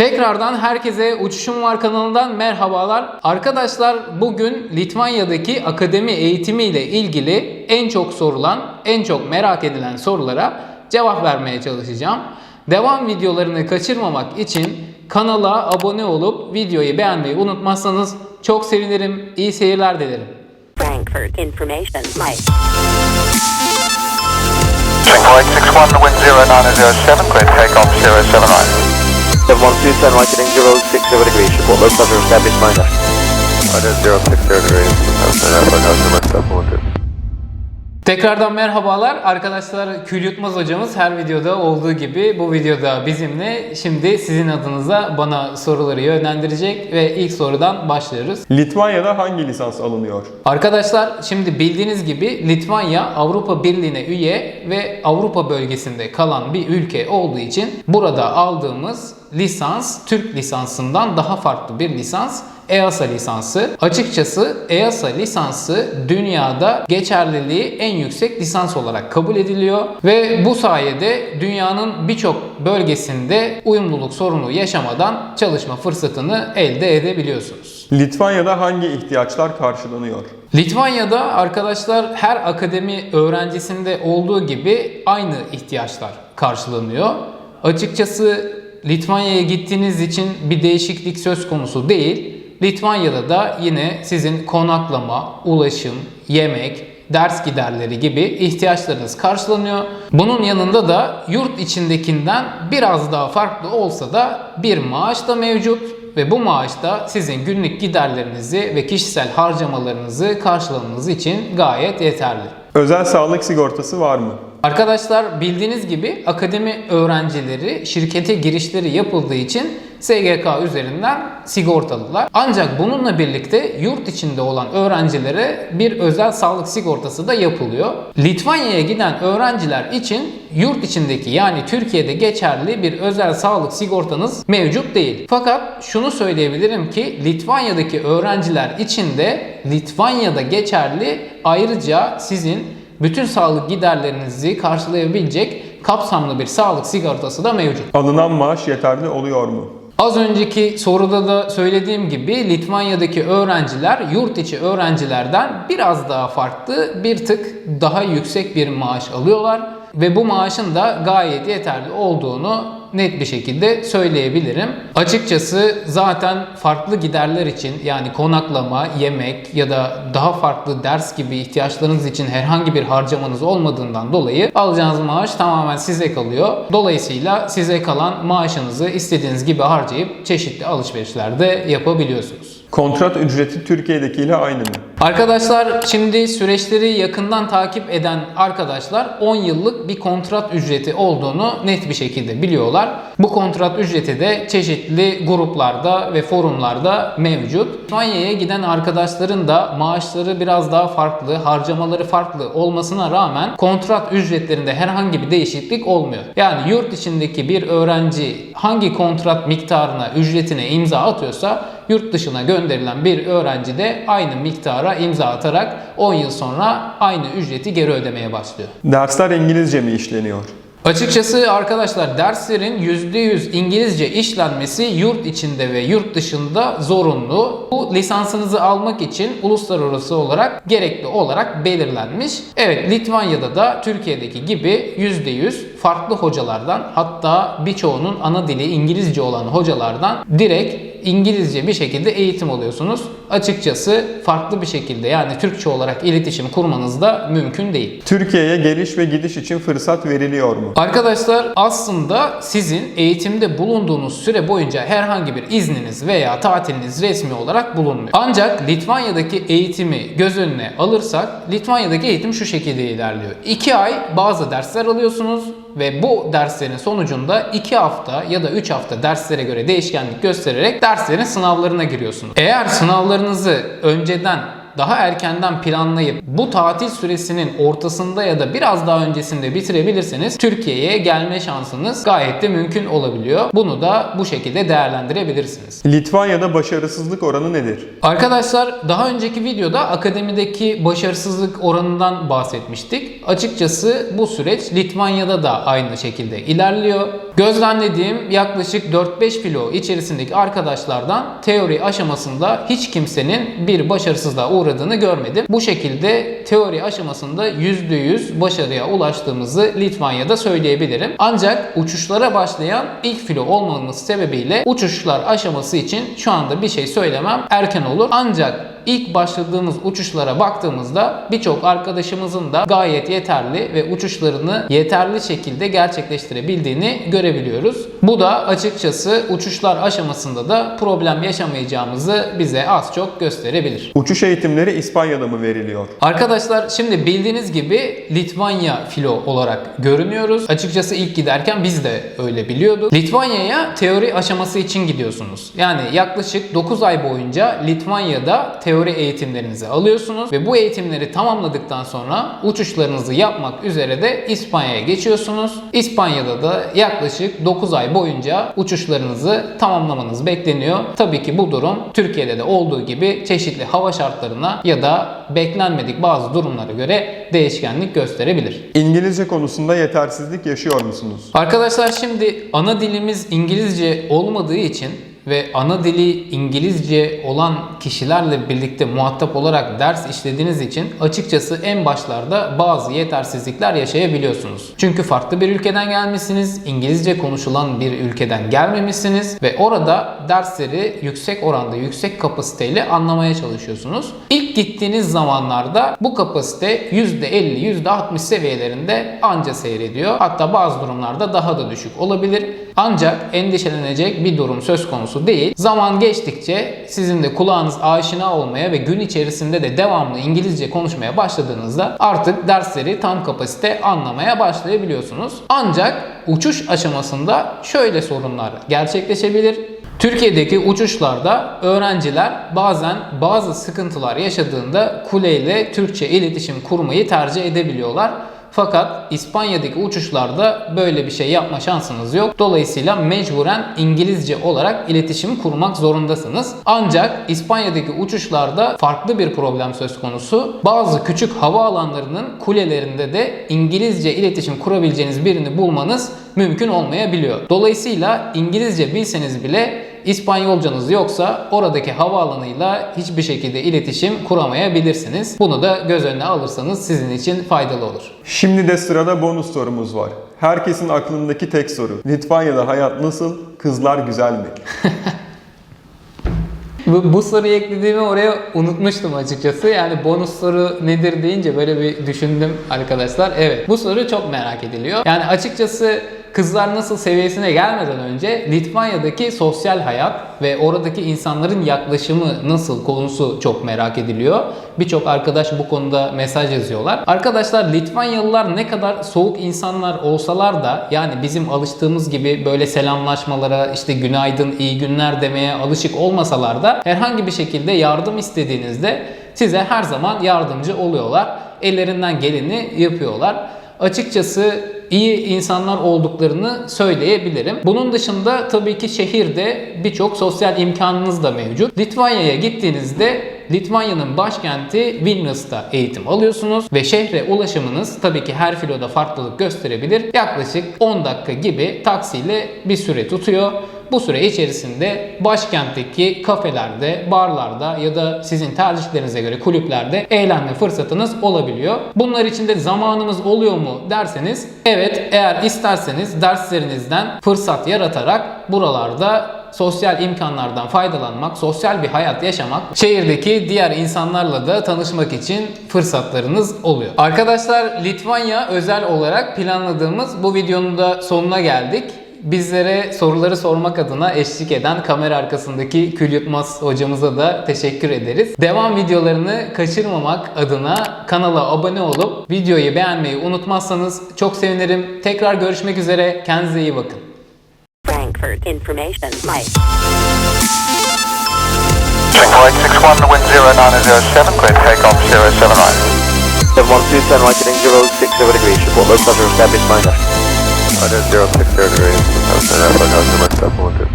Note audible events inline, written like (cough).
Tekrardan herkese Uçuşum Var kanalından merhabalar. Arkadaşlar bugün Litvanya'daki akademi eğitimi ile ilgili en çok sorulan, en çok merak edilen sorulara cevap vermeye çalışacağım. Devam videolarını kaçırmamak için kanala abone olup videoyu beğenmeyi unutmazsanız çok sevinirim. İyi seyirler dilerim. Frankfurt Information Mike. Flight 61, wind 0907, clear takeoff 079. 712, turn right heading 060 degrees, report low pressure established minor. Right at 060 degrees, no, Tekrardan merhabalar arkadaşlar Kül Yutmaz hocamız her videoda olduğu gibi bu videoda bizimle şimdi sizin adınıza bana soruları yönlendirecek ve ilk sorudan başlıyoruz. Litvanya'da hangi lisans alınıyor? Arkadaşlar şimdi bildiğiniz gibi Litvanya Avrupa Birliği'ne üye ve Avrupa bölgesinde kalan bir ülke olduğu için burada aldığımız lisans Türk lisansından daha farklı bir lisans. EASA lisansı. Açıkçası EASA lisansı dünyada geçerliliği en yüksek lisans olarak kabul ediliyor ve bu sayede dünyanın birçok bölgesinde uyumluluk sorunu yaşamadan çalışma fırsatını elde edebiliyorsunuz. Litvanya'da hangi ihtiyaçlar karşılanıyor? Litvanya'da arkadaşlar her akademi öğrencisinde olduğu gibi aynı ihtiyaçlar karşılanıyor. Açıkçası Litvanya'ya gittiğiniz için bir değişiklik söz konusu değil. Litvanya'da da yine sizin konaklama, ulaşım, yemek, ders giderleri gibi ihtiyaçlarınız karşılanıyor. Bunun yanında da yurt içindekinden biraz daha farklı olsa da bir maaş da mevcut ve bu maaş da sizin günlük giderlerinizi ve kişisel harcamalarınızı karşılamanız için gayet yeterli. Özel sağlık sigortası var mı? Arkadaşlar bildiğiniz gibi akademi öğrencileri şirkete girişleri yapıldığı için SGK üzerinden sigortalılar. Ancak bununla birlikte yurt içinde olan öğrencilere bir özel sağlık sigortası da yapılıyor. Litvanya'ya giden öğrenciler için yurt içindeki yani Türkiye'de geçerli bir özel sağlık sigortanız mevcut değil. Fakat şunu söyleyebilirim ki Litvanya'daki öğrenciler için de Litvanya'da geçerli ayrıca sizin bütün sağlık giderlerinizi karşılayabilecek kapsamlı bir sağlık sigortası da mevcut. Alınan maaş yeterli oluyor mu? Az önceki soruda da söylediğim gibi Litvanya'daki öğrenciler yurt içi öğrencilerden biraz daha farklı, bir tık daha yüksek bir maaş alıyorlar ve bu maaşın da gayet yeterli olduğunu net bir şekilde söyleyebilirim. Açıkçası zaten farklı giderler için yani konaklama, yemek ya da daha farklı ders gibi ihtiyaçlarınız için herhangi bir harcamanız olmadığından dolayı alacağınız maaş tamamen size kalıyor. Dolayısıyla size kalan maaşınızı istediğiniz gibi harcayıp çeşitli alışverişlerde yapabiliyorsunuz. Kontrat ücreti Türkiye'dekiyle aynı mı? Arkadaşlar şimdi süreçleri yakından takip eden arkadaşlar 10 yıllık bir kontrat ücreti olduğunu net bir şekilde biliyorlar. Bu kontrat ücreti de çeşitli gruplarda ve forumlarda mevcut. Litvanya'ya giden arkadaşların da maaşları biraz daha farklı, harcamaları farklı olmasına rağmen kontrat ücretlerinde herhangi bir değişiklik olmuyor. Yani yurt içindeki bir öğrenci hangi kontrat miktarına, ücretine imza atıyorsa yurt dışına gönderilen bir öğrenci de aynı miktara imza atarak 10 yıl sonra aynı ücreti geri ödemeye başlıyor. Dersler İngilizce mi işleniyor? Açıkçası arkadaşlar derslerin %100 İngilizce işlenmesi yurt içinde ve yurt dışında zorunlu. Bu lisansınızı almak için uluslararası olarak gerekli olarak belirlenmiş. Evet Litvanya'da da Türkiye'deki gibi %100 farklı hocalardan hatta birçoğunun ana dili İngilizce olan hocalardan direkt İngilizce bir şekilde eğitim alıyorsunuz. Açıkçası farklı bir şekilde yani Türkçe olarak iletişim kurmanız da mümkün değil. Türkiye'ye geliş ve gidiş için fırsat veriliyor mu? Arkadaşlar aslında sizin eğitimde bulunduğunuz süre boyunca herhangi bir izniniz veya tatiliniz resmi olarak bulunmuyor. Ancak Litvanya'daki eğitimi göz önüne alırsak Litvanya'daki eğitim şu şekilde ilerliyor. 2 ay bazı dersler alıyorsunuz ve bu derslerin sonucunda 2 hafta ya da 3 hafta derslere göre değişkenlik göstererek derslerin sınavlarına giriyorsunuz. Eğer sınavlarınızı önceden daha erkenden planlayıp bu tatil süresinin ortasında ya da biraz daha öncesinde bitirebilirseniz Türkiye'ye gelme şansınız gayet de mümkün olabiliyor. Bunu da bu şekilde değerlendirebilirsiniz. Litvanya'da başarısızlık oranı nedir? Arkadaşlar daha önceki videoda akademideki başarısızlık oranından bahsetmiştik. Açıkçası bu süreç Litvanya'da da aynı şekilde ilerliyor. Gözlemlediğim yaklaşık 4-5 filo içerisindeki arkadaşlardan teori aşamasında hiç kimsenin bir başarısızlığa uğradığını görmedim. Bu şekilde teori aşamasında %100 başarıya ulaştığımızı Litvanya'da söyleyebilirim. Ancak uçuşlara başlayan ilk filo olmamız sebebiyle uçuşlar aşaması için şu anda bir şey söylemem erken olur. Ancak ilk başladığımız uçuşlara baktığımızda birçok arkadaşımızın da gayet yeterli ve uçuşlarını yeterli şekilde gerçekleştirebildiğini görebiliyoruz. Bu da açıkçası uçuşlar aşamasında da problem yaşamayacağımızı bize az çok gösterebilir. Uçuş eğitimleri İspanya'da mı veriliyor? Arkadaşlar şimdi bildiğiniz gibi Litvanya filo olarak görünüyoruz. Açıkçası ilk giderken biz de öyle biliyorduk. Litvanya'ya teori aşaması için gidiyorsunuz. Yani yaklaşık 9 ay boyunca Litvanya'da teori eğitimlerinizi alıyorsunuz ve bu eğitimleri tamamladıktan sonra uçuşlarınızı yapmak üzere de İspanya'ya geçiyorsunuz. İspanya'da da yaklaşık 9 ay boyunca uçuşlarınızı tamamlamanız bekleniyor. Tabii ki bu durum Türkiye'de de olduğu gibi çeşitli hava şartlarına ya da beklenmedik bazı durumlara göre değişkenlik gösterebilir. İngilizce konusunda yetersizlik yaşıyor musunuz? Arkadaşlar şimdi ana dilimiz İngilizce olmadığı için ve ana dili İngilizce olan kişilerle birlikte muhatap olarak ders işlediğiniz için açıkçası en başlarda bazı yetersizlikler yaşayabiliyorsunuz. Çünkü farklı bir ülkeden gelmişsiniz, İngilizce konuşulan bir ülkeden gelmemişsiniz ve orada dersleri yüksek oranda, yüksek kapasiteyle anlamaya çalışıyorsunuz. İlk gittiğiniz zamanlarda bu kapasite %50, %60 seviyelerinde anca seyrediyor. Hatta bazı durumlarda daha da düşük olabilir. Ancak endişelenecek bir durum söz konusu değil. Zaman geçtikçe sizin de kulağınız aşina olmaya ve gün içerisinde de devamlı İngilizce konuşmaya başladığınızda artık dersleri tam kapasite anlamaya başlayabiliyorsunuz. Ancak uçuş aşamasında şöyle sorunlar gerçekleşebilir. Türkiye'deki uçuşlarda öğrenciler bazen bazı sıkıntılar yaşadığında kuleyle Türkçe iletişim kurmayı tercih edebiliyorlar. Fakat İspanya'daki uçuşlarda böyle bir şey yapma şansınız yok. Dolayısıyla mecburen İngilizce olarak iletişim kurmak zorundasınız. Ancak İspanya'daki uçuşlarda farklı bir problem söz konusu. Bazı küçük havaalanlarının kulelerinde de İngilizce iletişim kurabileceğiniz birini bulmanız mümkün olmayabiliyor. Dolayısıyla İngilizce bilseniz bile İspanyolcanız yoksa oradaki havaalanıyla hiçbir şekilde iletişim kuramayabilirsiniz. Bunu da göz önüne alırsanız sizin için faydalı olur. Şimdi de sırada bonus sorumuz var. Herkesin aklındaki tek soru. Litvanya'da hayat nasıl? Kızlar güzel mi? (laughs) Bu, bu soruyu eklediğimi oraya unutmuştum açıkçası. Yani bonus soru nedir deyince böyle bir düşündüm arkadaşlar. Evet bu soru çok merak ediliyor. Yani açıkçası kızlar nasıl seviyesine gelmeden önce Litvanya'daki sosyal hayat ve oradaki insanların yaklaşımı nasıl konusu çok merak ediliyor. Birçok arkadaş bu konuda mesaj yazıyorlar. Arkadaşlar Litvanyalılar ne kadar soğuk insanlar olsalar da yani bizim alıştığımız gibi böyle selamlaşmalara işte günaydın iyi günler demeye alışık olmasalar da herhangi bir şekilde yardım istediğinizde size her zaman yardımcı oluyorlar. Ellerinden geleni yapıyorlar. Açıkçası iyi insanlar olduklarını söyleyebilirim. Bunun dışında tabii ki şehirde birçok sosyal imkanınız da mevcut. Litvanya'ya gittiğinizde Litvanya'nın başkenti Vilnius'ta eğitim alıyorsunuz ve şehre ulaşımınız tabii ki her filoda farklılık gösterebilir. Yaklaşık 10 dakika gibi taksiyle bir süre tutuyor. Bu süre içerisinde başkentteki kafelerde, barlarda ya da sizin tercihlerinize göre kulüplerde eğlenme fırsatınız olabiliyor. Bunlar için de zamanımız oluyor mu derseniz evet eğer isterseniz derslerinizden fırsat yaratarak buralarda sosyal imkanlardan faydalanmak, sosyal bir hayat yaşamak, şehirdeki diğer insanlarla da tanışmak için fırsatlarınız oluyor. Arkadaşlar Litvanya özel olarak planladığımız bu videonun da sonuna geldik. Bizlere soruları sormak adına eşlik eden kamera arkasındaki Kül Yutmaz hocamıza da teşekkür ederiz. Devam videolarını kaçırmamak adına kanala abone olup videoyu beğenmeyi unutmazsanız çok sevinirim. Tekrar görüşmek üzere. Kendinize iyi bakın. Frankfurt Information Mike. Singapore 861, wind 0907, clear takeoff 07 right. 712, turn right heading 060 degrees. Report low pressure established minor. I did zero six surgery. I was in that, but I was in my step wounded.